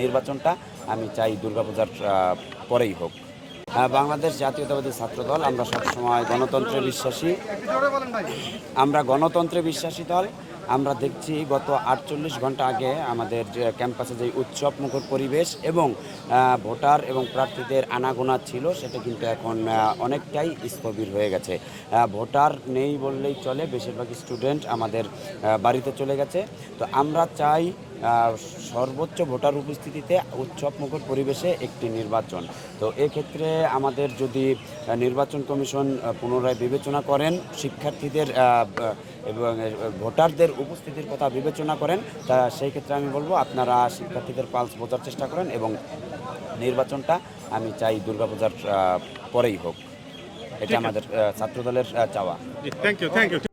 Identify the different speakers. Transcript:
Speaker 1: নির্বাচনটা আমি চাই দুর্গাপূজার পরেই হোক। বাংলাদেশ জাতীয়তাবাদী ছাত্রদল, আমরা সবসময় গণতন্ত্রে বিশ্বাসী। আমরা গণতন্ত্রে বিশ্বাসী দল। আমরা দেখছি গত আটচল্লিশ ঘণ্টা আগে আমাদের যে ক্যাম্পাসে যে উৎসব মুখর পরিবেশ এবং ভোটার এবং প্রার্থীদের আনাগোনা ছিল, সেটা কিন্তু এখন অনেকটাই স্থবির হয়ে গেছে। ভোটার নেই বললেই চলে বেশিরভাগ স্টুডেন্ট আমাদের বাড়িতে চলে গেছে। তো আমরা চাই সর্বোচ্চ ভোটার উপস্থিতিতে উৎসবমুখর পরিবেশে একটি নির্বাচন। তো এক্ষেত্রে আমাদের যদি নির্বাচন কমিশন পুনরায় বিবেচনা করেন শিক্ষার্থীদের এবং ভোটারদের উপস্থিতির কথা বিবেচনা করেন তা সেই ক্ষেত্রে আমি বলব আপনারা শিক্ষার্থীদের পালস বোঝার চেষ্টা করেন এবং নির্বাচনটা আমি চাই দুর্গাপূজার পরেই হোক। এটা আমাদের ছাত্রদলের চাওয়া।
Speaker 2: Thank you thank you